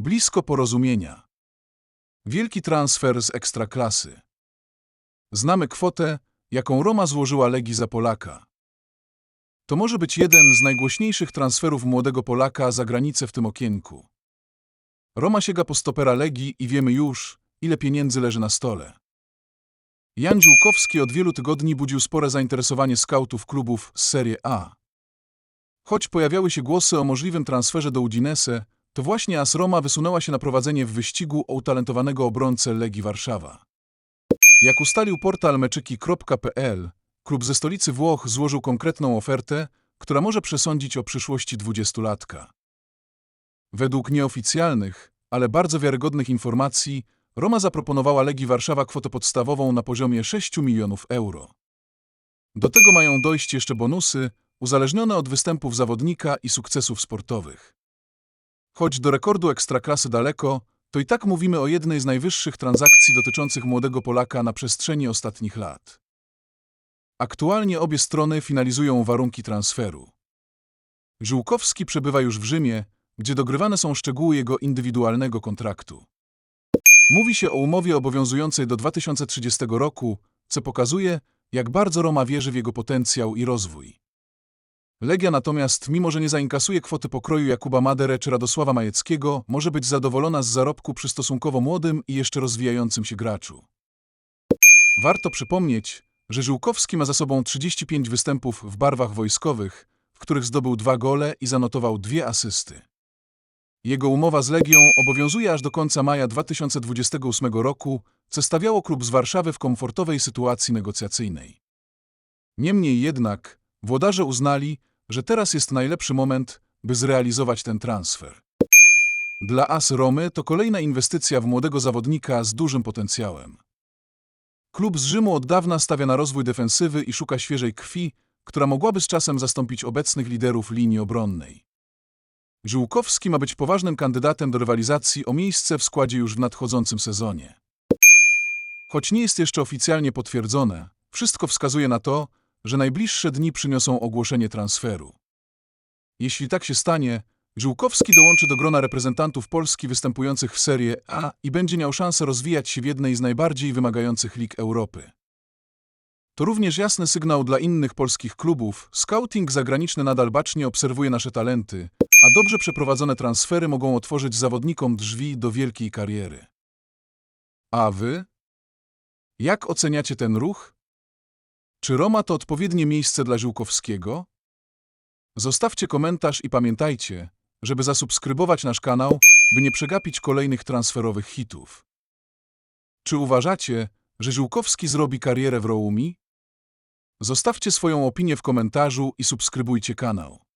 Blisko porozumienia. Wielki transfer z ekstraklasy. Znamy kwotę, jaką Roma złożyła Legii za Polaka. To może być jeden z najgłośniejszych transferów młodego Polaka za granicę w tym okienku. Roma sięga po stopera Legii i wiemy już, ile pieniędzy leży na stole. Jan Dziłkowski od wielu tygodni budził spore zainteresowanie skautów klubów z Serie A. Choć pojawiały się głosy o możliwym transferze do Udinese, to właśnie AS Roma wysunęła się na prowadzenie w wyścigu o utalentowanego obrońcę Legii Warszawa. Jak ustalił portal meczyki.pl, klub ze stolicy Włoch złożył konkretną ofertę, która może przesądzić o przyszłości dwudziestolatka. Według nieoficjalnych, ale bardzo wiarygodnych informacji, Roma zaproponowała Legii Warszawa kwotę podstawową na poziomie 6 milionów euro. Do tego mają dojść jeszcze bonusy, uzależnione od występów zawodnika i sukcesów sportowych. Choć do rekordu ekstraklasy daleko, to i tak mówimy o jednej z najwyższych transakcji dotyczących młodego Polaka na przestrzeni ostatnich lat. Aktualnie obie strony finalizują warunki transferu. Żółkowski przebywa już w Rzymie, gdzie dogrywane są szczegóły jego indywidualnego kontraktu. Mówi się o umowie obowiązującej do 2030 roku, co pokazuje, jak bardzo Roma wierzy w jego potencjał i rozwój. Legia natomiast, mimo że nie zainkasuje kwoty pokroju Jakuba Madere czy Radosława Majeckiego, może być zadowolona z zarobku przy stosunkowo młodym i jeszcze rozwijającym się graczu. Warto przypomnieć, że Żółkowski ma za sobą 35 występów w barwach wojskowych, w których zdobył dwa gole i zanotował dwie asysty. Jego umowa z Legią obowiązuje aż do końca maja 2028 roku, co stawiało klub z Warszawy w komfortowej sytuacji negocjacyjnej. Niemniej jednak, włodarze uznali, że teraz jest najlepszy moment, by zrealizować ten transfer. Dla AS Romy to kolejna inwestycja w młodego zawodnika z dużym potencjałem. Klub z Rzymu od dawna stawia na rozwój defensywy i szuka świeżej krwi, która mogłaby z czasem zastąpić obecnych liderów linii obronnej. Żółkowski ma być poważnym kandydatem do rywalizacji o miejsce w składzie już w nadchodzącym sezonie. Choć nie jest jeszcze oficjalnie potwierdzone, wszystko wskazuje na to, że najbliższe dni przyniosą ogłoszenie transferu. Jeśli tak się stanie, Żółkowski dołączy do grona reprezentantów Polski występujących w Serie A i będzie miał szansę rozwijać się w jednej z najbardziej wymagających lig Europy. To również jasny sygnał dla innych polskich klubów. Scouting zagraniczny nadal bacznie obserwuje nasze talenty, a dobrze przeprowadzone transfery mogą otworzyć zawodnikom drzwi do wielkiej kariery. A wy? Jak oceniacie ten ruch? Czy Roma to odpowiednie miejsce dla Żółkowskiego? Zostawcie komentarz i pamiętajcie, żeby zasubskrybować nasz kanał, by nie przegapić kolejnych transferowych hitów. Czy uważacie, że Żółkowski zrobi karierę w Roumi? Zostawcie swoją opinię w komentarzu i subskrybujcie kanał.